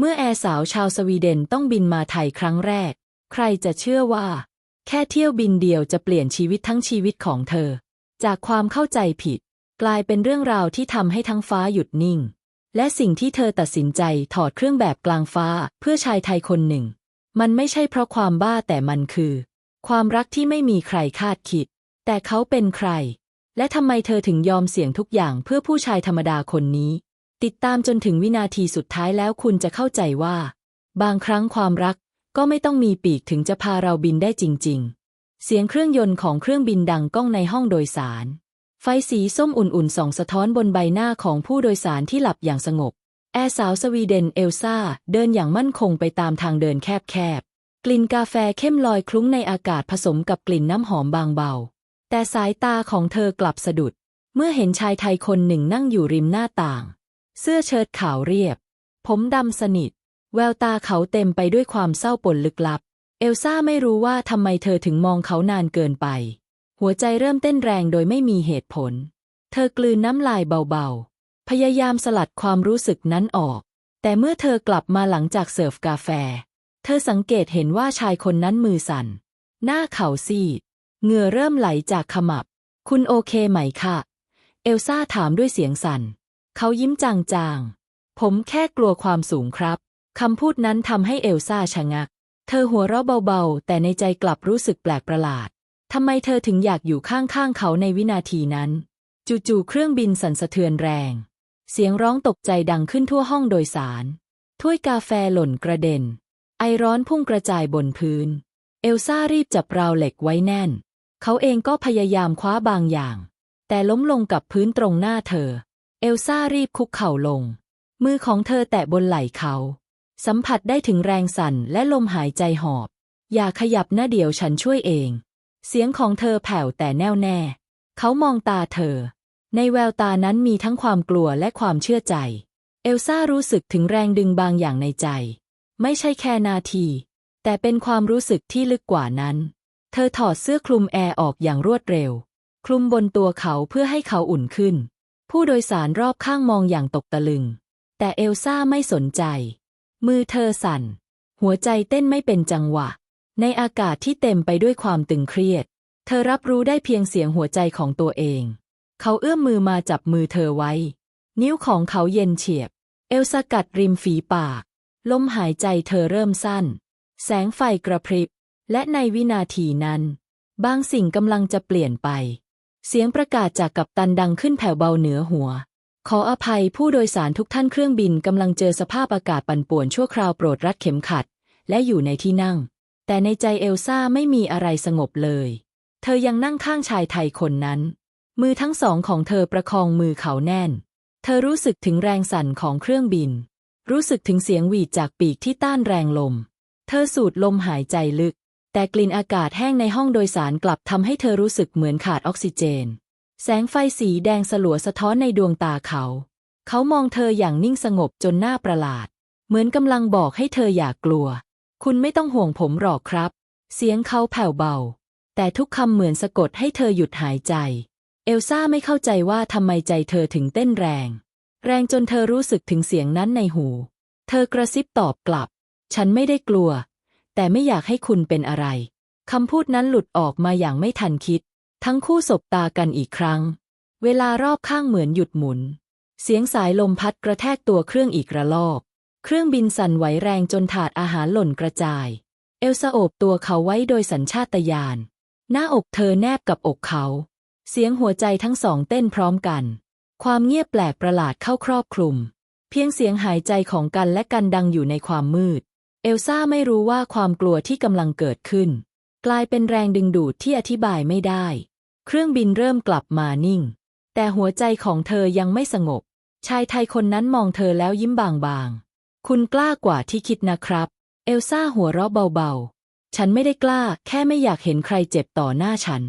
เมื่อแอร์สาวชาวสวีเดนต้องบินมาไทยครั้งแรก ใครจะเชื่อว่า แค่เที่ยวบินเดียวจะเปลี่ยนชีวิตทั้งชีวิตของเธอ จากความเข้าใจผิด กลายเป็นเรื่องราวที่ทำให้ทั้งฟ้าหยุดนิ่ง และสิ่งที่เธอตัดสินใจถอดเครื่องแบบกลางฟ้าเพื่อชายไทยคนหนึ่ง มันไม่ใช่เพราะความบ้าแต่มันคือ ความรักที่ไม่มีใครคาดคิด แต่เขาเป็นใคร และทำไมเธอถึงยอมเสี่ยงทุกอย่างเพื่อผู้ชายธรรมดาคนนี้ ติดตามจนถึงวินาทีสุดท้ายแล้วคุณจะเข้าใจว่า บางครั้งความรักก็ไม่ต้องมีปีกถึงจะพาเราบินได้จริง ๆ เสียงเครื่องยนต์ของเครื่องบินดังก้องในห้องโดยสาร ไฟสีส้มอุ่นๆส่องสะท้อนบนใบหน้าของผู้โดยสารที่หลับอย่างสงบ แอร์สาวสวีเดนเอลซ่าเดินอย่างมั่นคงไปตามทางเดินแคบๆ กลิ่นกาแฟเข้มลอยคลุ้งในอากาศผสมกับกลิ่นน้ำหอมบางเบา แต่สายตาของเธอกลับสะดุด เมื่อเห็นชายไทยคนหนึ่งนั่งอยู่ริมหน้าต่าง เสื้อเชิ้ตขาวเรียบ ผมดำสนิท แววตาเขาเต็มไปด้วยความเศร้าปนลึกลับ เอลซ่าไม่รู้ว่าทำไมเธอถึงมองเขานานเกินไป หัวใจเริ่มเต้นแรงโดยไม่มีเหตุผล เธอกลืนน้ำลายเบาๆ พยายามสลัดความรู้สึกนั้นออก แต่เมื่อเธอกลับมาหลังจากเสิร์ฟกาแฟ เธอสังเกตเห็นว่าชายคนนั้นมือสั่น หน้าเขาซีด เหงื่อเริ่มไหลจากขมับ คุณโอเคไหมคะ เอลซ่าถามด้วยเสียงสั่น เขายิ้มจางๆ ผมแค่กลัวความสูงครับ คำพูดนั้นทำให้เอลซ่าชะงัก เธอหัวเราะเบาๆ แต่ในใจกลับรู้สึกแปลกประหลาด ทำไมเธอถึงอยากอยู่ข้างๆ เขาในวินาทีนั้น จู่ๆ เครื่องบินสั่นสะเทือนแรง เสียงร้องตกใจดังขึ้นทั่วห้องโดยสาร ถ้วยกาแฟหล่นกระเด็น ไอร้อนพุ่งกระจายบนพื้น เอลซ่ารีบจับราวเหล็กไว้แน่น เขาเองก็พยายามคว้าบางอย่าง แต่ล้มลงกับพื้นตรงหน้าเธอ เอลซ่ารีบคุกเข่าลง มือของเธอแตะบนไหล่เขา สัมผัสได้ถึงแรงสั่นและลมหายใจหอบ อย่าขยับหนะเดี๋ยวฉันช่วยเอง เสียงของเธอแผ่วแต่แน่วแน่ เขามองตาเธอ ในแววตานั้นมีทั้งความกลัวและความเชื่อใจ เอลซ่ารู้สึกถึงแรงดึงบางอย่างในใจ ไม่ใช่แค่นาที แต่เป็นความรู้สึกที่ลึกกว่านั้น เธอถอดเสื้อคลุมแอร์ออกอย่างรวดเร็ว คลุมบนตัวเขาเพื่อให้เขาอุ่นขึ้น ผู้โดยสารรอบข้างมองอย่างตกตะลึง แต่เอลซ่าไม่สนใจ มือเธอสั่น หัวใจเต้นไม่เป็นจังหวะ ในอากาศที่เต็มไปด้วยความตึงเครียด เธอรับรู้ได้เพียงเสียงหัวใจของตัวเอง เขาเอื้อมมือมาจับมือเธอไว้ นิ้วของเขาเย็นเฉียบ เอลสกัดริมฝีปาก ลมหายใจเธอเริ่มสั้น แสงไฟกระพริบ และในวินาทีนั้น บางสิ่งกำลังจะเปลี่ยนไป เสียงประกาศจากกัปตันดังขึ้นแผ่วเบาเหนือหัว ขออภัยผู้โดยสารทุกท่านเครื่องบินกำลังเจอสภาพอากาศปั่นป่วนชั่วคราวโปรดรัดเข็มขัด และอยู่ในที่นั่ง แต่ในใจเอลซ่าไม่มีอะไรสงบเลย เธอยังนั่งข้างชายไทยคนนั้น มือทั้งสองของเธอประคองมือเขาแน่น เธอรู้สึกถึงแรงสั่นของเครื่องบิน รู้สึกถึงเสียงหวีดจากปีกที่ต้านแรงลม เธอสูดลมหายใจลึก แต่กลิ่นอากาศแห้งในห้องโดยสารกลับทำให้เธอรู้สึกเหมือนขาดออกซิเจน แสงไฟสีแดงสลัวสะท้อนในดวงตาเขา เขามองเธออย่างนิ่งสงบจนหน้าประหลาด เหมือนกำลังบอกให้เธออย่ากกลัว คุณไม่ต้องห่วงผมหรอกครับ เสียงเขาแผ่วเบา แต่ทุกคำเหมือนสะกดให้เธอหยุดหายใจ เอลซ่าไม่เข้าใจว่าทำไมใจเธอถึงเต้นแรง แรงจนเธอรู้สึกถึงเสียงนั้นในหู เธอกระซิบตอบกลับ ฉันไม่ได้กลัว แต่ไม่อยากให้คุณเป็นอะไรคำพูดนั้นหลุดออกมาอย่างไม่ทันคิด ทั้งคู่สบตากันอีกครั้ง เวลารอบข้างเหมือนหยุดหมุน เสียงสายลมพัดกระแทกตัวเครื่องอีกระลอก เครื่องบินสั่นไหวแรงจนถาดอาหารหล่นกระจาย เอลซาโอบตัวเขาไว้โดยสัญชาตญาณ หน้าอกเธอแนบกับอกเขา เสียงหัวใจทั้งสองเต้นพร้อมกัน ความเงียบแปลกประหลาดเข้าครอบคลุม เพียงเสียงหายใจของกันและกันดังอยู่ในความมืด เอลซ่าไม่รู้ว่าความกลัวที่กำลังเกิดขึ้น กลายเป็นแรงดึงดูดที่อธิบายไม่ได้ เครื่องบินเริ่มกลับมานิ่ง แต่หัวใจของเธอยังไม่สงบ ชายไทยคนนั้นมองเธอแล้วยิ้มบางๆ คุณกล้ากว่าที่คิดนะครับ เอลซ่าหัวเราะเบาๆ ฉันไม่ได้กล้า แค่ไม่อยากเห็นใครเจ็บต่อหน้าฉัน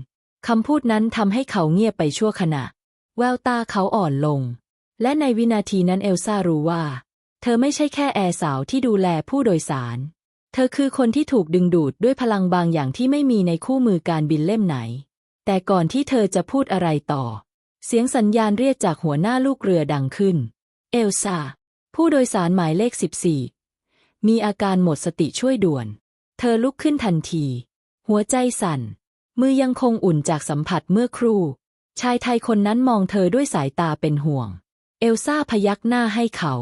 คำพูดนั้นทำให้เขาเงียบไปชั่วขณะ แววตาเขาอ่อนลง และในวินาทีนั้นเอลซ่ารู้ว่า เธอไม่ใช่แค่แอร์สาวที่ดูแลผู้โดยสาร เธอคือคนที่ถูกดึงดูดด้วยพลังบางอย่างที่ไม่มีในคู่มือการบินเล่มไหน แต่ก่อนที่เธอจะพูดอะไรต่อ เสียงสัญญาณเรียกจากหัวหน้าลูกเรือดังขึ้น เอลซ่าผู้โดยสารหมายเลข 14 มีอาการหมดสติช่วยด่วน เธอลุกขึ้นทันที หัวใจสั่น มือยังคงอุ่นจากสัมผัสเมื่อครู่ ชายไทยคนนั้นมองเธอด้วยสายตาเป็นห่วง เอลซ่าพยักหน้าให้เขา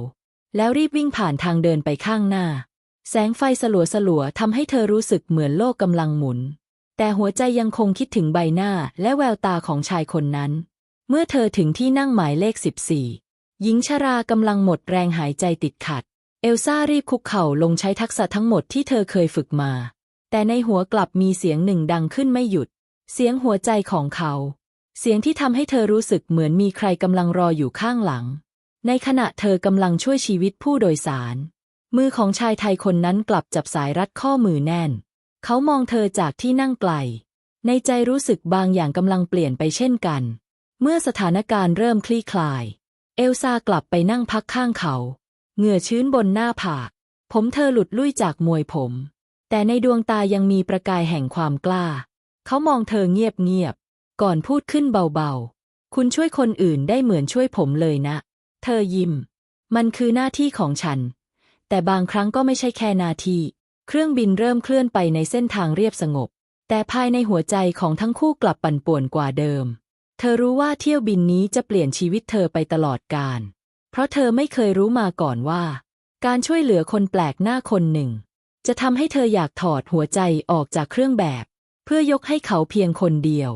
แล้วรีบวิ่งผ่านทางเดินไปข้างหน้า แสงไฟสลัวสลัวทำให้เธอรู้สึกเหมือนโลกกำลังหมุน แต่หัวใจยังคงคิดถึงใบหน้าและแววตาของชายคนนั้น เมื่อเธอถึงที่นั่งหมายเลข 14 หญิงชรากำลังหมดแรงหายใจติดขัด เอลซ่ารีบคุกเข่าลงใช้ทักษะทั้งหมดที่เธอเคยฝึกมา แต่ในหัวกลับมีเสียงหนึ่งดังขึ้นไม่หยุด เสียงหัวใจของเขา เสียงที่ทำให้เธอรู้สึกเหมือนมีใครกำลังรออยู่ข้างหลัง ในขณะเธอกำลังช่วยชีวิตผู้โดยสาร มือของชายไทยคนนั้นกลับจับสายรัดข้อมือแน่น เขามองเธอจากที่นั่งไกล ในใจรู้สึกบางอย่างกำลังเปลี่ยนไปเช่นกัน เมื่อสถานการณ์เริ่มคลี่คลาย เอลซ่ากลับไปนั่งพักข้างเขา เหงื่อชื้นบนหน้าผาก ผมเธอหลุดลุ่ยจากมวยผม แต่ในดวงตายังมีประกายแห่งความกล้า เขามองเธอเงียบๆก่อนพูดขึ้นเบาๆ คุณช่วยคนอื่นได้เหมือนช่วยผมเลยนะ เธอยิ้ม มันคือหน้าที่ของฉัน แต่บางครั้งก็ไม่ใช่แค่นาที เครื่องบินเริ่มเคลื่อนไปในเส้นทางเรียบสงบ แต่ภายในหัวใจของทั้งคู่กลับปั่นป่วนกว่าเดิม เธอรู้ว่าเที่ยวบินนี้จะเปลี่ยนชีวิตเธอไปตลอดกาล เพราะเธอไม่เคยรู้มาก่อนว่า การช่วยเหลือคนแปลกหน้าคนหนึ่ง จะทำให้เธออยากถอดหัวใจออกจากเครื่องแบบ เพื่อยกให้เขาเพียงคนเดียว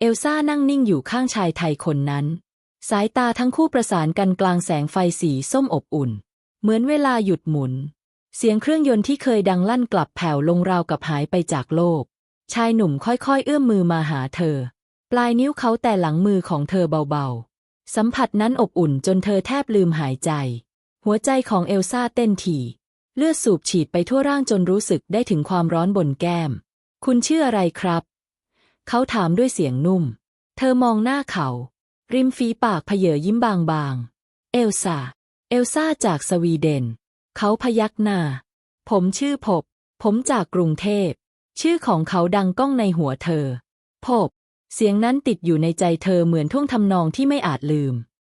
เอลซ่านั่งนิ่งอยู่ข้างชายไทยคนนั้น สายตาทั้งคู่ประสานกันกลางแสงไฟสีส้มอบอุ่น เหมือนเวลาหยุดหมุน เสียงเครื่องยนต์ที่เคยดังลั่นกลับแผ่วลงราวกับหายไปจากโลก ชายหนุ่มค่อยๆ เอื้อมมือมาหาเธอ ปลายนิ้วเขาแต่หลังมือของเธอเบาๆ สัมผัสนั้นอบอุ่นจนเธอแทบลืมหายใจ หัวใจของเอลซ่าเต้นถี่ เลือดสูบฉีดไปทั่วร่างจนรู้สึกได้ถึงความร้อนบนแก้ม คุณชื่ออะไรครับ เขาถามด้วยเสียงนุ่ม เธอมองหน้าเขา ริมฝีปากเพเยอยิ้มบางๆ เอลซ่าเอลซ่าจากสวีเดน เขาพยักหน้า ผมชื่อพบ ผมจากกรุงเทพ ชื่อของเขาดังก้องในหัวเธอ พบ เสียงนั้นติดอยู่ในใจเธอเหมือนท่วงทำนองที่ไม่อาจลืม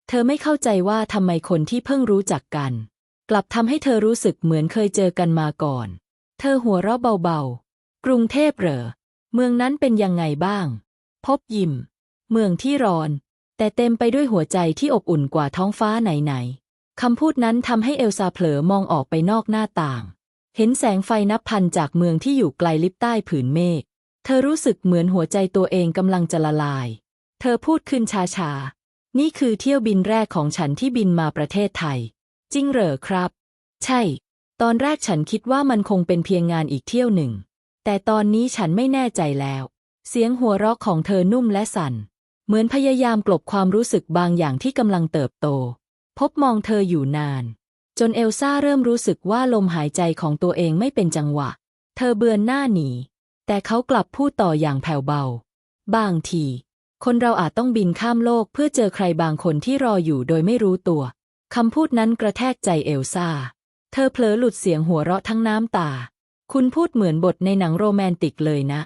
เธอไม่เข้าใจว่าทำไมคนที่เพิ่งรู้จักกัน กลับทำให้เธอรู้สึกเหมือนเคยเจอกันมาก่อน เธอหัวเราะเบาๆ กรุงเทพเหรอ เมืองนั้นเป็นยังไงบ้าง พบยิม เมืองที่ร้อน แต่เต็มไปด้วยหัวใจที่อบอุ่นกว่าท้องฟ้าไหนๆคำพูดนั้นทำให้เอลซาเผลอมองออกไปนอกหน้าต่าง เห็นแสงไฟนับพันจากเมืองที่อยู่ไกลลิบใต้ผืนเมฆ เธอรู้สึกเหมือนหัวใจตัวเองกำลังจะละลาย เธอพูดขึ้นช้าๆ นี่คือเที่ยวบินแรกของฉันที่บินมาประเทศไทย จริงเหรอครับ ใช่ ตอนแรกฉันคิดว่ามันคงเป็นเพียงงานอีกเที่ยวหนึ่ง แต่ตอนนี้ฉันไม่แน่ใจแล้ว เสียงหัวเราะของเธอนุ่มและสั่น เหมือนพยายามกลบความรู้สึกบางอย่างที่กำลังเติบโต พบมองเธออยู่นาน จนเอลซ่าเริ่มรู้สึกว่าลมหายใจของตัวเองไม่เป็นจังหวะ เธอเบือนหน้าหนี แต่เขากลับพูดต่ออย่างแผ่วเบา บางที คนเราอาจต้องบินข้ามโลกเพื่อเจอใครบางคนที่รออยู่โดยไม่รู้ตัว คำพูดนั้นกระแทกใจเอลซ่า เธอเผลอหลุดเสียงหัวเราะทั้งน้ำตา คุณพูดเหมือนบทในหนังโรแมนติกเลยนะ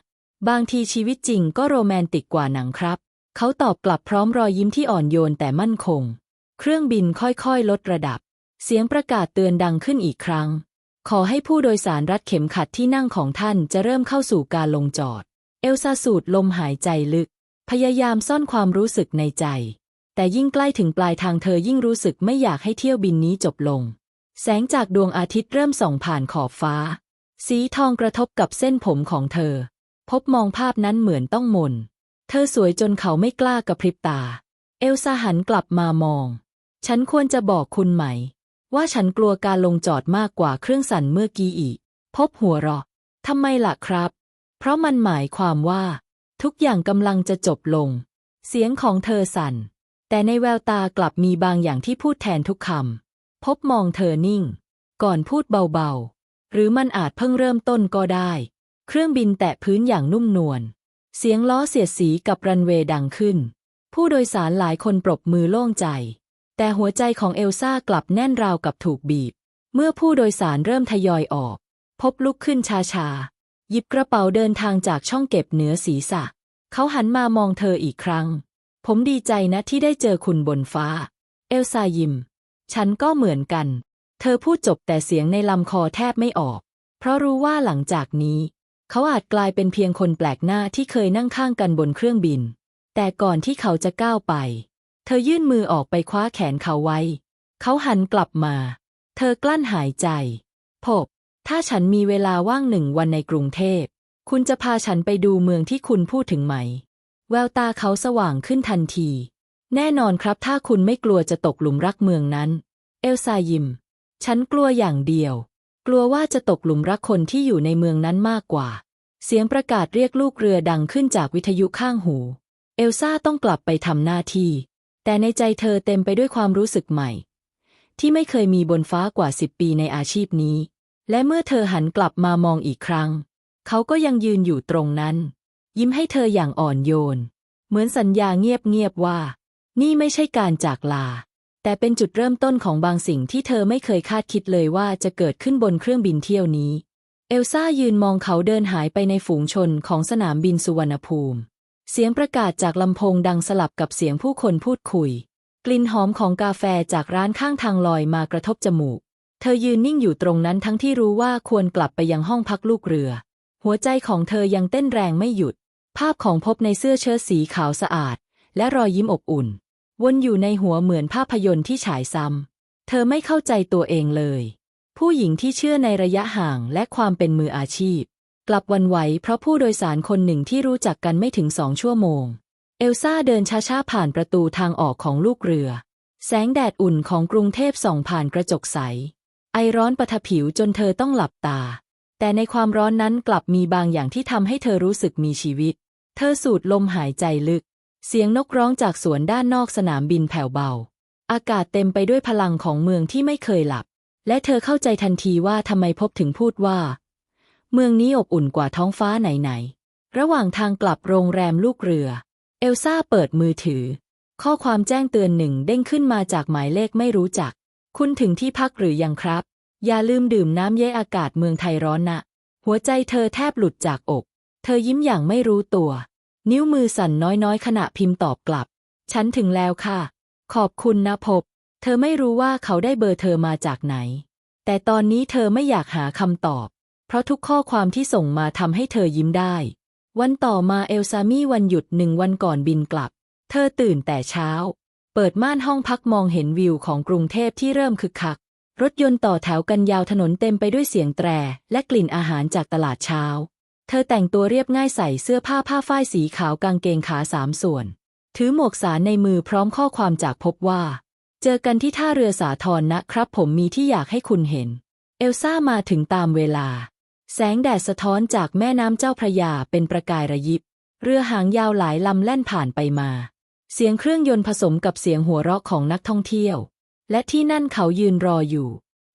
บางทีชีวิตจริงก็โรแมนติกกว่าหนังครับ เขาตอบกลับพร้อมรอยยิ้มที่อ่อนโยนแต่มั่นคง เครื่องบินค่อยๆ ลดระดับ เสียงประกาศเตือนดังขึ้นอีกครั้ง ขอให้ผู้โดยสารรัดเข็มขัดที่นั่งของท่านจะเริ่มเข้าสู่การลงจอด เอลซาสูดลมหายใจลึก พยายามซ่อนความรู้สึกในใจ แต่ยิ่งใกล้ถึงปลายทางเธอยิ่งรู้สึกไม่อยากให้เที่ยวบินนี้จบลง แสงจากดวงอาทิตย์เริ่มส่องผ่านขอบฟ้า สีทองกระทบกับเส้นผมของเธอ พบมองภาพนั้นเหมือนต้องมน เธอสวยจนเขาไม่กล้ากระพริบตา เอลซาหันกลับมามอง ฉันควรจะบอกคุณไหม ว่าฉันกลัวการลงจอดมากกว่าเครื่องสั่นเมื่อกี้อีก พบหัวเราะทำไมล่ะครับ เพราะมันหมายความว่า ทุกอย่างกำลังจะจบลง เสียงของเธอสั่น แต่ในแววตากลับมีบางอย่างที่พูดแทนทุกคำพบมองเธอนิ่ง ก่อนพูดเบาๆ หรือมันอาจเพิ่งเริ่มต้นก็ได้ เครื่องบินแตะพื้นอย่างนุ่มนวล เสียงล้อเสียดสีกับรันเวย์ดังขึ้น ผู้โดยสารหลายคนปรบมือโล่งใจ แต่หัวใจของเอลซ่ากลับแน่นราวกับถูกบีบ เมื่อผู้โดยสารเริ่มทยอยออก พบลุกขึ้นช้าหยิบกระเป๋าเดินทางจากช่องเก็บเหนือศีรษะ เขาหันมามองเธออีกครั้ง ผมดีใจนะที่ได้เจอคุณบนฟ้า เอลซายิม ฉันก็เหมือนกัน เธอพูดจบแต่เสียงในลำคอแทบไม่ออก เพราะรู้ว่าหลังจากนี้ เขาอาจกลายเป็นเพียงคนแปลกหน้าที่เคยนั่งข้างกันบนเครื่องบิน แต่ก่อนที่เขาจะก้าวไป เธอยื่นมือออกไปคว้าแขนเขาไว้ เขาหันกลับมา เธอกลั้นหายใจ พบ ถ้าฉันมีเวลาว่างหนึ่งวันในกรุงเทพ คุณจะพาฉันไปดูเมืองที่คุณพูดถึงไหม แววตาเขาสว่างขึ้นทันที แน่นอนครับถ้าคุณไม่กลัวจะตกหลุมรักเมืองนั้น เอลซายิม ฉันกลัวอย่างเดียว กลัวว่าจะตกหลุมรักคนที่อยู่ในเมืองนั้นมากกว่า เสียงประกาศเรียกลูกเรือดังขึ้นจากวิทยุข้างหู เอลซ่าต้องกลับไปทำหน้าที่ แต่ในใจเธอเต็มไปด้วยความรู้สึกใหม่ ที่ไม่เคยมีบนฟ้ากว่าสิบปีในอาชีพนี้ และเมื่อเธอหันกลับมามองอีกครั้ง เขาก็ยังยืนอยู่ตรงนั้น ยิ้มให้เธออย่างอ่อนโยน เหมือนสัญญาเงียบๆว่า นี่ไม่ใช่การจากลา แต่เป็นจุดเริ่มต้นของบางสิ่งที่เธอไม่เคยคาดคิดเลยว่าจะเกิดขึ้นบนเครื่องบินเที่ยวนี้ เอลซ่ายืนมองเขาเดินหายไปในฝูงชนของสนามบินสุวรรณภูมิ เสียงประกาศจากลำโพงดังสลับกับเสียงผู้คนพูดคุย กลิ่นหอมของกาแฟจากร้านข้างทางลอยมากระทบจมูก เธอยืนนิ่งอยู่ตรงนั้นทั้งที่รู้ว่าควรกลับไปยังห้องพักลูกเรือ หัวใจของเธอยังเต้นแรงไม่หยุด ภาพของพบในเสื้อเชิ้ตสีขาวสะอาด และรอยยิ้มอบอุ่น วนอยู่ในหัวเหมือนภาพยนตร์ที่ฉายซ้ำ เธอไม่เข้าใจตัวเองเลย ผู้หญิงที่เชื่อในระยะห่างและความเป็นมืออาชีพ กลับวันไหวเพราะผู้โดยสารคนหนึ่งที่รู้จักกันไม่ถึงสองชั่วโมง เอลซ่าเดินช้าๆผ่านประตูทางออกของลูกเรือ แสงแดดอุ่นของกรุงเทพส่องผ่านกระจกใส ไอร้อนประทะผิวจนเธอต้องหลับตา แต่ในความร้อนนั้นกลับมีบางอย่างที่ทำให้เธอรู้สึกมีชีวิต เธอสูดลมหายใจลึก เสียงนกร้องจากสวนด้านนอกสนามบินแผ่วเบา อากาศเต็มไปด้วยพลังของเมืองที่ไม่เคยหลับ และเธอเข้าใจทันทีว่าทำไมพบถึงพูดว่า เมืองนี้อบอุ่นกว่าท้องฟ้าไหนๆ ระหว่างทางกลับโรงแรมลูกเรือ เอลซ่าเปิดมือถือ ข้อความแจ้งเตือนหนึ่งเด้งขึ้นมาจากหมายเลขไม่รู้จัก คุณถึงที่พักหรือยังครับ อย่าลืมดื่มน้ำเย้อากาศเมืองไทยร้อนนะ หัวใจเธอแทบหลุดจากอก เธอยิ้มอย่างไม่รู้ตัว นิ้วมือสั่นน้อยๆ ขณะพิมพ์ตอบกลับ ฉันถึงแล้วค่ะ ขอบคุณนะพบ เธอไม่รู้ว่าเขาได้เบอร์เธอมาจากไหน แต่ตอนนี้เธอไม่อยากหาคำตอบ เพราะทุกข้อความที่ส่งมาทำให้เธอยิ้มได้ วันต่อมาเอลซามี่วันหยุดหนึ่งวันก่อนบินกลับ เธอตื่นแต่เช้า เปิดม่านห้องพักมองเห็นวิวของกรุงเทพที่เริ่มคึกคัก รถยนต์ต่อแถวกันยาวถนนเต็มไปด้วยเสียงแตร และกลิ่นอาหารจากตลาดเช้า ธอแต่งตัวเรียบง่ายใส่เสื้อผ้าผ้าฝ้ายสีขาวกางเกงขาสามส่วน ถือหมวกสารในมือพร้อมข้อความจากพบว่า เจอกันที่ท่าเรือสาทรนะครับ ผมมีที่อยากให้คุณเห็น เอลซ่ามาถึงตามเวลา แสงแดดสะท้อนจากแม่น้ำเจ้าพระยาเป็นประกายระยิบ เรือหางยาวหลายลำแล่นผ่านไปมา เสียงเครื่องยนต์ผสมกับเสียงหัวเราะของนักท่องเที่ยว และที่นั่นเขายืนรออยู่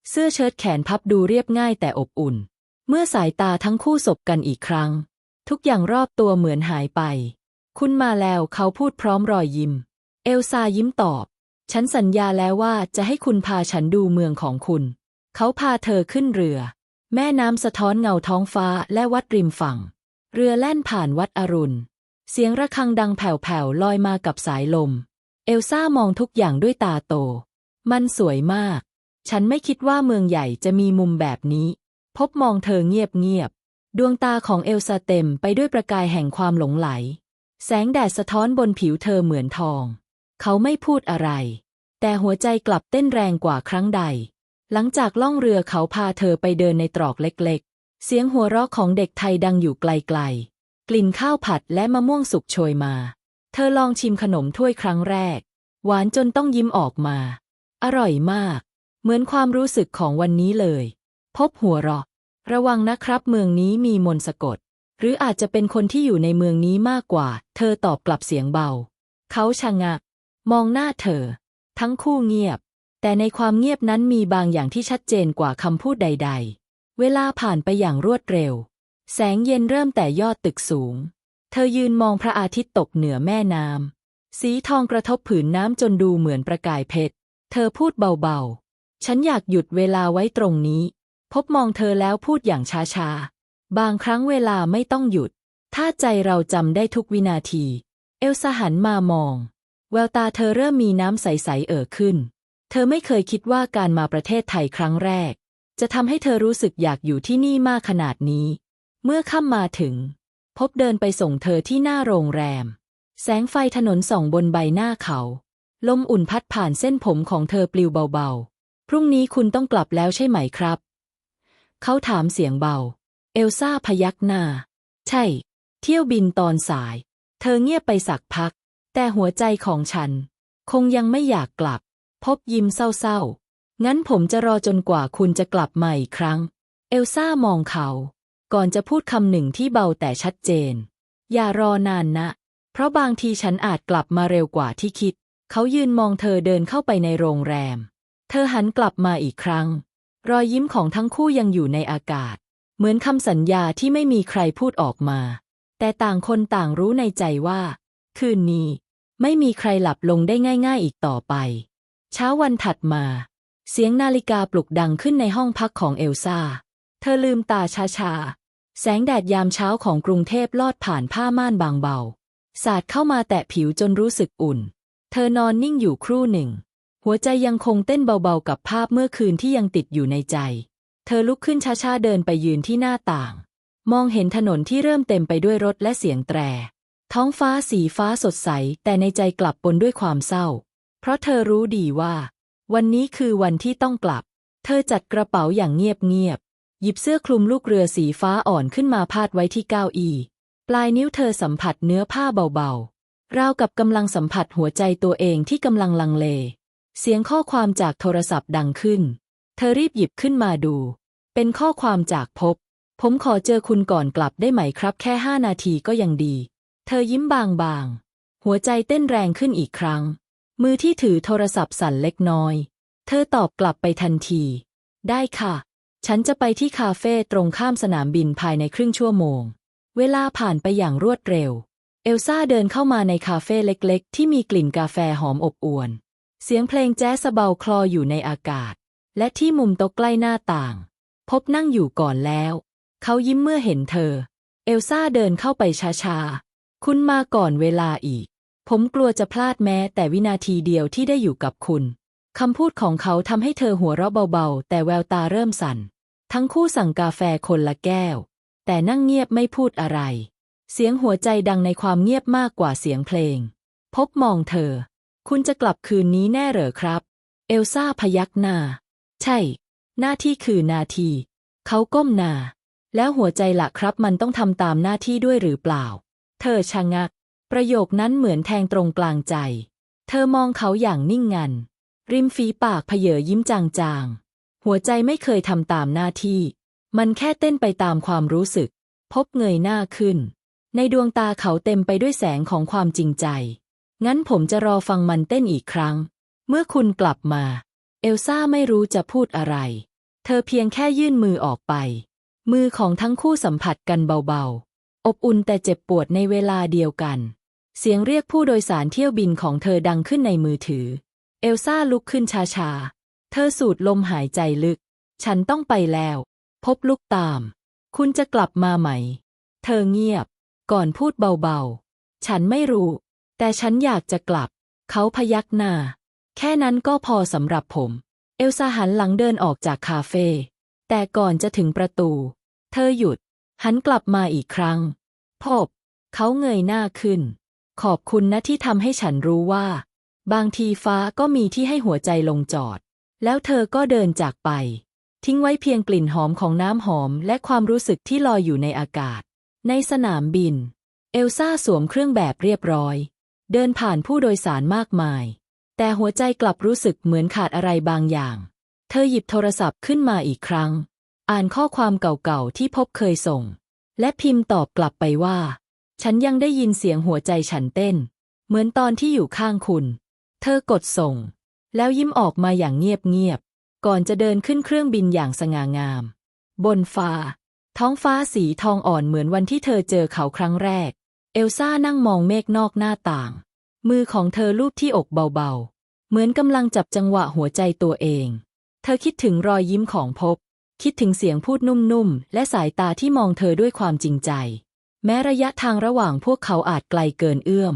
เสื้อเชิ้ตแขนพับดูเรียบง่ายแต่อบอุ่น เมื่อสายตาทั้งคู่สบกันอีกครั้ง ทุกอย่างรอบตัวเหมือนหายไป คุณมาแล้วเขาพูดพร้อมรอยยิ้ม เอลซายิ้มตอบ ฉันสัญญาแล้วว่าจะให้คุณพาฉันดูเมืองของคุณ เขาพาเธอขึ้นเรือ แม่น้ำสะท้อนเงาท้องฟ้าและวัดริมฝั่ง เรือแล่นผ่านวัดอรุณ เสียงระฆังดังแผ่วๆลอยมากับสายลม เอลซ่ามองทุกอย่างด้วยตาโต มันสวยมาก ฉันไม่คิดว่าเมืองใหญ่จะมีมุมแบบนี้ พบมองเธอเงียบๆดวงตาของเอลซาเต็มไปด้วยประกายแห่งความหลงไหล แสงแดดสะท้อนบนผิวเธอเหมือนทอง เขาไม่พูดอะไร แต่หัวใจกลับเต้นแรงกว่าครั้งใด หลังจากล่องเรือเขาพาเธอไปเดินในตรอกเล็กๆ เสียงหัวเราะของเด็กไทยดังอยู่ไกลๆ กลิ่นข้าวผัดและมะม่วงสุกโชยมา เธอลองชิมขนมถ้วยครั้งแรก หวานจนต้องยิ้มออกมา อร่อยมาก เหมือนความรู้สึกของวันนี้เลย พบหัวเราะระวังนะครับ เมืองนี้มีมนสะกด หรืออาจจะเป็นคนที่อยู่ในเมืองนี้มากกว่า เธอตอบกลับเสียงเบา เขาชะงัก มองหน้าเธอ ทั้งคู่เงียบ แต่ในความเงียบนั้นมีบางอย่างที่ชัดเจนกว่าคำพูดใด ๆ เวลาผ่านไปอย่างรวดเร็ว แสงเย็นเริ่มแต่ยอดตึกสูง เธอยืนมองพระอาทิตย์ตกเหนือแม่น้ำสีทองกระทบผืนน้ำจนดูเหมือนประกายเพชร เธอพูดเบาๆ ฉันอยากหยุดเวลาไว้ตรงนี้ พบมองเธอแล้วพูดอย่างช้าๆ บางครั้งเวลาไม่ต้องหยุด ถ้าใจเราจำได้ทุกวินาที เอลสหันมามอง แววตาเธอเริ่มมีน้ำใสๆเอ่อขึ้น เธอไม่เคยคิดว่าการมาประเทศไทยครั้งแรก จะทำให้เธอรู้สึกอยากอยู่ที่นี่มากขนาดนี้ เมื่อค่ำมาถึง พบเดินไปส่งเธอที่หน้าโรงแรม แสงไฟถนนส่องบนใบหน้าเขา ลมอุ่นพัดผ่านเส้นผมของเธอปลิวเบาๆ พรุ่งนี้คุณต้องกลับแล้วใช่ไหมครับ เขาถามเสียงเบา เอลซ่าพยักหน้า ใช่ เที่ยวบินตอนสาย เธอเงียบไปสักพัก แต่หัวใจของฉัน คงยังไม่อยากกลับ พบยิ้มเศร้าๆ งั้นผมจะรอจนกว่าคุณจะกลับมาอีกครั้ง เอลซ่ามองเขา ก่อนจะพูดคำหนึ่งที่เบาแต่ชัดเจน อย่ารอนานนะ เพราะบางทีฉันอาจกลับมาเร็วกว่าที่คิด เขายืนมองเธอเดินเข้าไปในโรงแรม เธอหันกลับมาอีกครั้ง รอยยิ้มของทั้งคู่ยังอยู่ในอากาศ เหมือนคำสัญญาที่ไม่มีใครพูดออกมา แต่ต่างคนต่างรู้ในใจว่า คืนนี้ ไม่มีใครหลับลงได้ง่ายๆอีกต่อไป เช้าวันถัดมา เสียงนาฬิกาปลุกดังขึ้นในห้องพักของเอลซ่า เธอลืมตาช้าๆ แสงแดดยามเช้าของกรุงเทพลอดผ่านผ้าม่านบางเบา สาดเข้ามาแตะผิวจนรู้สึกอุ่น เธอนอนนิ่งอยู่ครู่หนึ่ง หัวใจยังคงเต้นเบาๆกับภาพเมื่อคืนที่ยังติดอยู่ในใจ เธอลุกขึ้นช้าๆเดินไปยืนที่หน้าต่าง มองเห็นถนนที่เริ่มเต็มไปด้วยรถและเสียงแตร ท้องฟ้าสีฟ้าสดใส แต่ในใจกลับปนด้วยความเศร้า เพราะเธอรู้ดีว่า วันนี้คือวันที่ต้องกลับ เธอจัดกระเป๋าอย่างเงียบๆหยิบเสื้อคลุมลูกเรือสีฟ้าอ่อนขึ้นมาพาดไว้ที่เก้าอี้ปลายนิ้วเธอสัมผัสเนื้อผ้าเบาๆราวกับกำลังสัมผัสหัวใจตัวเองที่กำลังลังเล เสียงข้อความจากโทรศัพท์ดังขึ้น เธอรีบหยิบขึ้นมาดู เป็นข้อความจากพบ ผมขอเจอคุณก่อนกลับได้ไหมครับ แค่ห้านาทีก็ยังดี เธอยิ้มบางๆ หัวใจเต้นแรงขึ้นอีกครั้ง มือที่ถือโทรศัพท์สั่นเล็กน้อย เธอตอบกลับไปทันที ได้ค่ะ ฉันจะไปที่คาเฟ่ตรงข้ามสนามบินภายในครึ่งชั่วโมง เวลาผ่านไปอย่างรวดเร็ว เอลซ่าเดินเข้ามาในคาเฟ่เล็กๆ ที่มีกลิ่นกาแฟหอมอบอวล เสียงเพลงแจ๊สเบาคลออยู่ในอากาศ และที่มุมโต๊ะใกล้หน้าต่าง พบนั่งอยู่ก่อนแล้ว เขายิ้มเมื่อเห็นเธอ เอลซ่าเดินเข้าไปช้าๆ คุณมาก่อนเวลาอีก ผมกลัวจะพลาดแม้แต่วินาทีเดียวที่ได้อยู่กับคุณ คำพูดของเขาทำให้เธอหัวเราะเบาๆ แต่แววตาเริ่มสั่น ทั้งคู่สั่งกาแฟคนละแก้ว แต่นั่งเงียบไม่พูดอะไร เสียงหัวใจดังในความเงียบมากกว่าเสียงเพลง พบมองเธอ คุณจะกลับคืนนี้แน่เหรอครับ เอลซ่าพยักหน้า ใช่ หน้าที่คือนาที เขาก้มหน้า แล้วหัวใจละครับมันต้องทำตามหน้าที่ด้วยหรือเปล่า เธอชะงัก ประโยคนั้นเหมือนแทงตรงกลางใจ เธอมองเขาอย่างนิ่งงัน ริมฝีปากเพเยอยิ้มจางๆ หัวใจไม่เคยทำตามหน้าที่ มันแค่เต้นไปตามความรู้สึก พบเงยหน้าขึ้น ในดวงตาเขาเต็มไปด้วยแสงของความจริงใจ งั้นผมจะรอฟังมันเต้นอีกครั้ง เมื่อคุณกลับมา เอลซ่าไม่รู้จะพูดอะไร เธอเพียงแค่ยื่นมือออกไป มือของทั้งคู่สัมผัสกันเบาๆ อบอุ่นแต่เจ็บปวดในเวลาเดียวกัน เสียงเรียกผู้โดยสารเที่ยวบินของเธอดังขึ้นในมือถือ เอลซ่าลุกขึ้นช้าๆ เธอสูดลมหายใจลึก ฉันต้องไปแล้ว พบลุกตาม คุณจะกลับมาไหม เธอเงียบ ก่อนพูดเบาๆ ฉันไม่รู้ แต่ฉันอยากจะกลับ เขาพยักหน้า แค่นั้นก็พอสำหรับผม เอลซาหันหลังเดินออกจากคาเฟ่ แต่ก่อนจะถึงประตู เธอหยุด หันกลับมาอีกครั้ง พบ เขาเงยหน้าขึ้น ขอบคุณนะที่ทำให้ฉันรู้ว่า บางทีฟ้าก็มีที่ให้หัวใจลงจอด แล้วเธอก็เดินจากไป ทิ้งไว้เพียงกลิ่นหอมของน้ำหอมและความรู้สึกที่ลอยอยู่ในอากาศ ในสนามบิน เอลซ่าสวมเครื่องแบบเรียบร้อย เดินผ่านผู้โดยสารมากมาย แต่หัวใจกลับรู้สึกเหมือนขาดอะไรบางอย่าง เธอหยิบโทรศัพท์ขึ้นมาอีกครั้ง อ่านข้อความเก่าๆที่พบเคยส่ง และพิมพ์ตอบกลับไปว่า ฉันยังได้ยินเสียงหัวใจฉันเต้น เหมือนตอนที่อยู่ข้างคุณ เธอกดส่ง แล้วยิ้มออกมาอย่างเงียบๆก่อนจะเดินขึ้นเครื่องบินอย่างสง่างาม บนฟ้า ท้องฟ้าสีทองอ่อนเหมือนวันที่เธอเจอเขาครั้งแรก เอลซ่านั่งมองเมฆนอกหน้าต่าง มือของเธอลูบที่อกเบาๆ เหมือนกำลังจับจังหวะหัวใจตัวเอง เธอคิดถึงรอยยิ้มของพบ คิดถึงเสียงพูดนุ่มๆ และสายตาที่มองเธอด้วยความจริงใจ แม้ระยะทางระหว่างพวกเขาอาจไกลเกินเอื้อม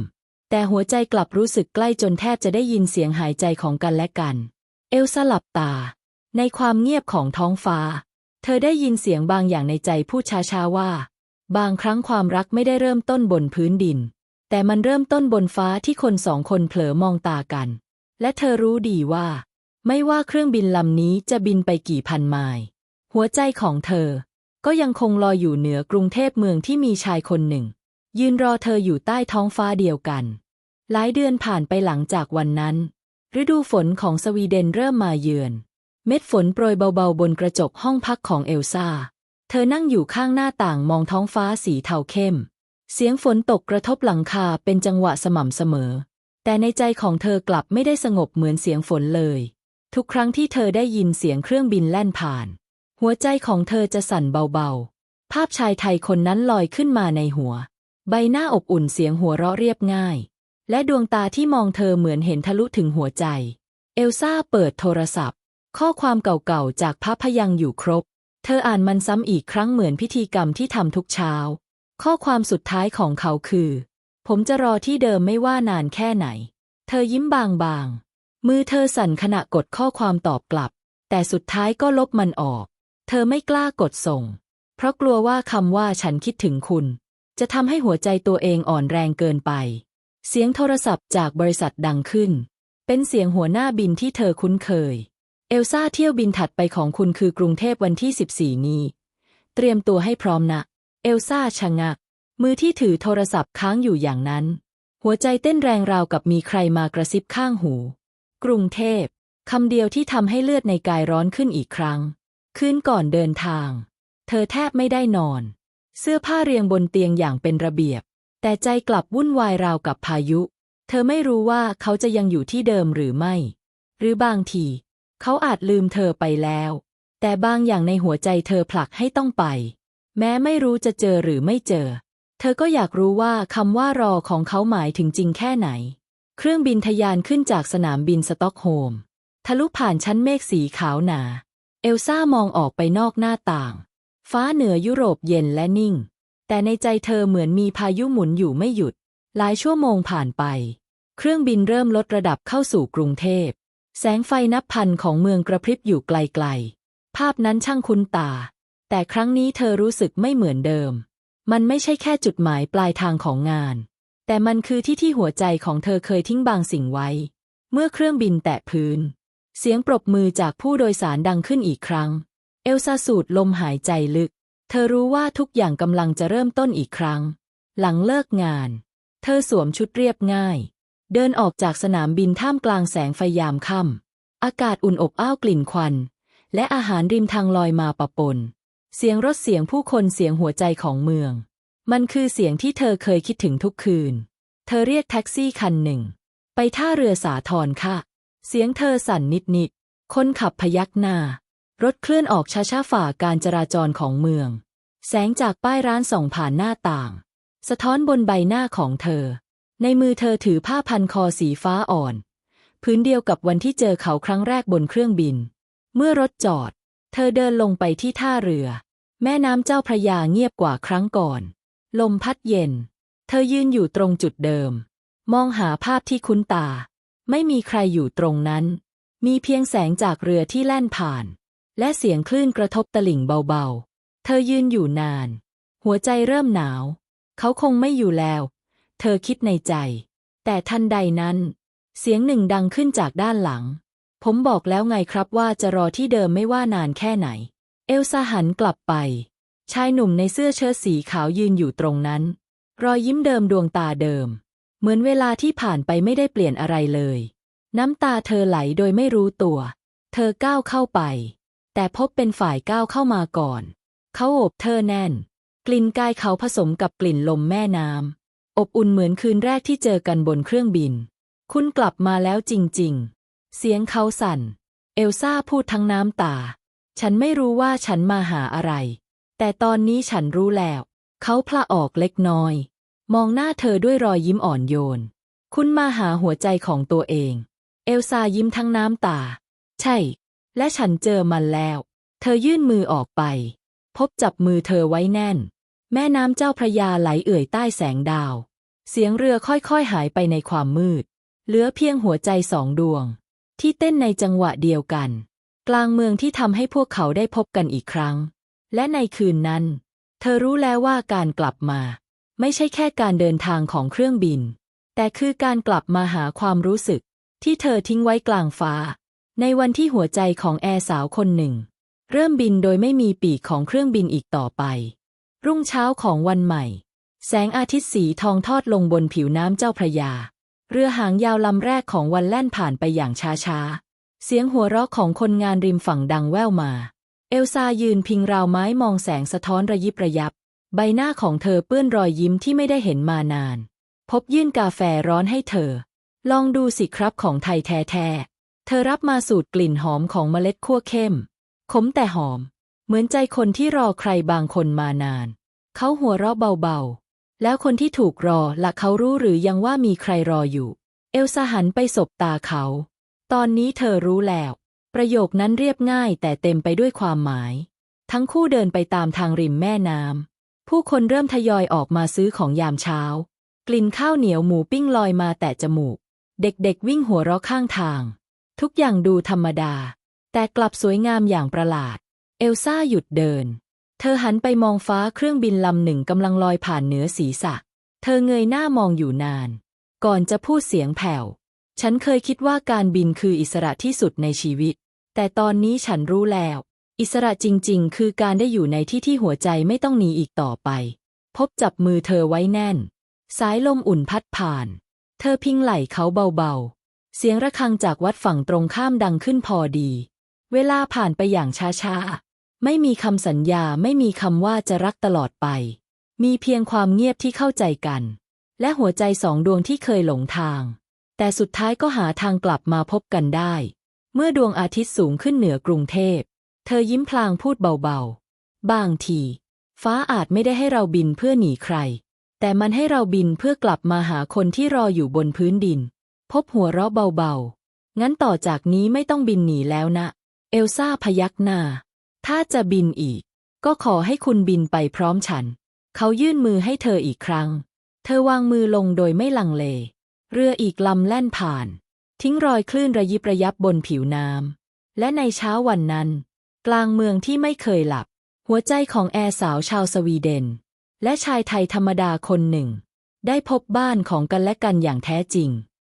แต่หัวใจกลับรู้สึกใกล้จนแทบจะได้ยินเสียงหายใจของกันและกัน เอลซ่าหลับตา ในความเงียบของท้องฟ้า เธอได้ยินเสียงบางอย่างในใจพูดช้าๆว่า บางครั้งความรักไม่ได้เริ่มต้นบนพื้นดิน แต่มันเริ่มต้นบนฟ้าที่คนสองคนเผลอมองตากัน และเธอรู้ดีว่า ไม่ว่าเครื่องบินลำนี้จะบินไปกี่พันไมล์หัวใจของเธอ ก็ยังคงลอยอยู่เหนือกรุงเทพเมืองที่มีชายคนหนึ่ง ยืนรอเธออยู่ใต้ท้องฟ้าเดียวกัน หลายเดือนผ่านไปหลังจากวันนั้น ฤดูฝนของสวีเดนเริ่มมาเยือน เม็ดฝนโปรยเบาๆบนกระจกห้องพักของเอลซ่า เธอนั่งอยู่ข้างหน้าต่างมองท้องฟ้าสีเทาเข้ม เสียงฝนตกกระทบหลังคาเป็นจังหวะสม่ำเสมอ แต่ในใจของเธอกลับไม่ได้สงบเหมือนเสียงฝนเลย ทุกครั้งที่เธอได้ยินเสียงเครื่องบินแล่นผ่าน หัวใจของเธอจะสั่นเบาๆ ภาพชายไทยคนนั้นลอยขึ้นมาในหัว ใบหน้าอบอุ่นเสียงหัวเราะเรียบง่าย และดวงตาที่มองเธอเหมือนเห็นทะลุถึงหัวใจ เอลซ่าเปิดโทรศัพท์ ข้อความเก่าๆจากพระพยังอยู่ครบ เธออ่านมันซ้ำอีกครั้งเหมือนพิธีกรรมที่ทำทุกเช้า ข้อความสุดท้ายของเขาคือ ผมจะรอที่เดิมไม่ว่านานแค่ไหน เธอยิ้มบางๆ มือเธอสั่นขณะกดข้อความตอบกลับ แต่สุดท้ายก็ลบมันออก เธอไม่กล้ากดส่ง เพราะกลัวว่าคำว่าฉันคิดถึงคุณ จะทำให้หัวใจตัวเองอ่อนแรงเกินไป เสียงโทรศัพท์จากบริษัทดังขึ้น เป็นเสียงหัวหน้าบินที่เธอคุ้นเคย เอลซ่าเที่ยวบินถัดไปของคุณคือกรุงเทพวันที่ 14 นี้ เตรียมตัวให้พร้อมนะ เอลซ่าชะงัก มือที่ถือโทรศัพท์ค้างอยู่อย่างนั้น หัวใจเต้นแรงราวกับมีใครมากระซิบข้างหู กรุงเทพคำเดียวที่ทำให้เลือดในกายร้อนขึ้นอีกครั้ง คืนก่อนเดินทาง เธอแทบไม่ได้นอน เสื้อผ้าเรียงบนเตียงอย่างเป็นระเบียบ แต่ใจกลับวุ่นวายราวกับพายุ เธอไม่รู้ว่าเขาจะยังอยู่ที่เดิมหรือไม่ หรือบางที เขาอาจลืมเธอไปแล้ว แต่บางอย่างในหัวใจเธอผลักให้ต้องไป แม้ไม่รู้จะเจอหรือไม่เจอ เธอก็อยากรู้ว่าคำว่ารอของเขาหมายถึงจริงแค่ไหน เครื่องบินทะยานขึ้นจากสนามบินสต็อกโฮม ทะลุผ่านชั้นเมฆสีขาวหนา เอลซ่ามองออกไปนอกหน้าต่าง ฟ้าเหนือยุโรปเย็นและนิ่ง แต่ในใจเธอเหมือนมีพายุหมุนอยู่ไม่หยุด หลายชั่วโมงผ่านไป เครื่องบินเริ่มลดระดับเข้าสู่กรุงเทพ แสงไฟนับพันของเมืองกระพริบอยู่ไกลๆ ภาพนั้นช่างคุ้นตา แต่ครั้งนี้เธอรู้สึกไม่เหมือนเดิม มันไม่ใช่แค่จุดหมายปลายทางของงาน แต่มันคือที่ที่หัวใจของเธอเคยทิ้งบางสิ่งไว้ เมื่อเครื่องบินแตะพื้น เสียงปรบมือจากผู้โดยสารดังขึ้นอีกครั้ง เอลซาสูดลมหายใจลึก เธอรู้ว่าทุกอย่างกำลังจะเริ่มต้นอีกครั้ง หลังเลิกงาน เธอสวมชุดเรียบง่าย เดินออกจากสนามบินท่ามกลางแสงไฟยามค่ำอากาศอุ่นอบอ้าวกลิ่นควัน และอาหารริมทางลอยมาปะปน เสียงรถเสียงผู้คนเสียงหัวใจของเมือง มันคือเสียงที่เธอเคยคิดถึงทุกคืน เธอเรียกแท็กซี่คันหนึ่ง ไปท่าเรือสาทรค่ะ เสียงเธอสั่นนิดๆคนขับพยักหน้า รถเคลื่อนออกช้าๆฝ่าการจราจรของเมือง แสงจากป้ายร้านส่องผ่านหน้าต่าง สะท้อนบนใบหน้าของเธอ ในมือเธอถือผ้าพันคอสีฟ้าอ่อน พื้นเดียวกับวันที่เจอเขาครั้งแรกบนเครื่องบิน เมื่อรถจอด เธอเดินลงไปที่ท่าเรือ แม่น้ำเจ้าพระยาเงียบกว่าครั้งก่อน ลมพัดเย็น เธอยืนอยู่ตรงจุดเดิม มองหาภาพที่คุ้นตา ไม่มีใครอยู่ตรงนั้น มีเพียงแสงจากเรือที่แล่นผ่าน และเสียงคลื่นกระทบตลิ่งเบาๆ เธอยืนอยู่นาน หัวใจเริ่มหนาว เขาคงไม่อยู่แล้ว เธอคิดในใจ แต่ทันใดนั้น เสียงหนึ่งดังขึ้นจากด้านหลัง ผมบอกแล้วไงครับว่าจะรอที่เดิมไม่ว่านานแค่ไหน เอลซาหันกลับไป ชายหนุ่มในเสื้อเชิ้ตสีขาวยืนอยู่ตรงนั้น รอยยิ้มเดิมดวงตาเดิม เหมือนเวลาที่ผ่านไปไม่ได้เปลี่ยนอะไรเลย น้ำตาเธอไหลโดยไม่รู้ตัว เธอก้าวเข้าไป แต่พบเป็นฝ่ายก้าวเข้ามาก่อน เขาโอบเธอแน่น กลิ่นกายเขาผสมกับกลิ่นลมแม่น้ำ อบอุ่นเหมือนคืนแรกที่เจอกันบนเครื่องบิน คุณกลับมาแล้วจริง ๆ เสียงเขาสั่น เอลซ่าพูดทั้งน้ำตา ฉันไม่รู้ว่าฉันมาหาอะไร แต่ตอนนี้ฉันรู้แล้ว เขาพละออกเล็กน้อย มองหน้าเธอด้วยรอยยิ้มอ่อนโยน คุณมาหาหัวใจของตัวเอง เอลซายิ้มทั้งน้ำตา ใช่ และฉันเจอมันแล้ว เธอยื่นมือออกไป พบจับมือเธอไว้แน่น แม่น้ำเจ้าพระยาไหลเอื่อยใต้แสงดาว เสียงเรือค่อยๆหายไปในความมืด เหลือเพียงหัวใจสองดวง ที่เต้นในจังหวะเดียวกัน กลางเมืองที่ทำให้พวกเขาได้พบกันอีกครั้ง และในคืนนั้น เธอรู้แล้วว่าการกลับมา ไม่ใช่แค่การเดินทางของเครื่องบิน แต่คือการกลับมาหาความรู้สึก ที่เธอทิ้งไว้กลางฟ้า ในวันที่หัวใจของแอร์สาวคนหนึ่ง เริ่มบินโดยไม่มีปีกของเครื่องบินอีกต่อไป รุ่งเช้าของวันใหม่ แสงอาทิตย์สีทองทอดลงบนผิวน้ำเจ้าพระยา เรือหางยาวลำแรกของวันแล่นผ่านไปอย่างช้าๆ เสียงหัวเราะของคนงานริมฝั่งดังแว่วมา เอลซายืนพิงราวไม้มองแสงสะท้อนระยิบระยับ ใบหน้าของเธอเปื้อนรอยยิ้มที่ไม่ได้เห็นมานาน พบยื่นกาแฟร้อนให้เธอ ลองดูสิครับของไทยแท้ๆ เธอรับมาสูตรกลิ่นหอมของเมล็ดคั่วเข้ม ขมแต่หอม เหมือนใจคนที่รอใครบางคนมานาน เขาหัวเราะเบาๆ แล้วคนที่ถูกรอละเขารู้หรือยังว่ามีใครรออยู่ เอลซาหันไปสบตาเขา ตอนนี้เธอรู้แล้ว ประโยคนั้นเรียบง่ายแต่เต็มไปด้วยความหมาย ทั้งคู่เดินไปตามทางริมแม่น้ำผู้คนเริ่มทยอยออกมาซื้อของยามเช้า กลิ่นข้าวเหนียวหมูปิ้งลอยมาแต่จมูก เด็กๆวิ่งหัวเราะข้างทาง ทุกอย่างดูธรรมดา แต่กลับสวยงามอย่างประหลาด เอลซ่าหยุดเดิน เธอหันไปมองฟ้าเครื่องบินลำหนึ่งกำลังลอยผ่านเหนือศีรษะ เธอเงยหน้ามองอยู่นาน ก่อนจะพูดเสียงแผ่ว ฉันเคยคิดว่าการบินคืออิสระที่สุดในชีวิต แต่ตอนนี้ฉันรู้แล้ว อิสระจริงๆ คือการได้อยู่ในที่ที่หัวใจไม่ต้องหนีอีกต่อไป พบจับมือเธอไว้แน่น สายลมอุ่นพัดผ่าน เธอพิงไหล่เขาเบาๆ เสียงระฆังจากวัดฝั่งตรงข้ามดังขึ้นพอดี เวลาผ่านไปอย่างช้าๆ ไม่มีคำสัญญาไม่มีคำว่าจะรักตลอดไป มีเพียงความเงียบที่เข้าใจกัน และหัวใจสองดวงที่เคยหลงทาง แต่สุดท้ายก็หาทางกลับมาพบกันได้ เมื่อดวงอาทิตย์สูงขึ้นเหนือกรุงเทพ เธอยิ้มพลางพูดเบาๆ บางที ฟ้าอาจไม่ได้ให้เราบินเพื่อหนีใคร แต่มันให้เราบินเพื่อกลับมาหาคนที่รออยู่บนพื้นดิน พบหัวเราะเบาๆ งั้นต่อจากนี้ไม่ต้องบินหนีแล้วนะ เอลซ่าพยักหน้า ถ้าจะบินอีก ก็ขอให้คุณบินไปพร้อมฉัน เขายื่นมือให้เธออีกครั้ง เธอวางมือลงโดยไม่ลังเล เรืออีกลำแล่นผ่าน ทิ้งรอยคลื่นระยิบระยับบนผิวน้ำและในเช้าวันนั้น กลางเมืองที่ไม่เคยหลับ หัวใจของแอร์สาวชาวสวีเดน และชายไทยธรรมดาคนหนึ่ง ได้พบบ้านของกันและกันอย่างแท้จริง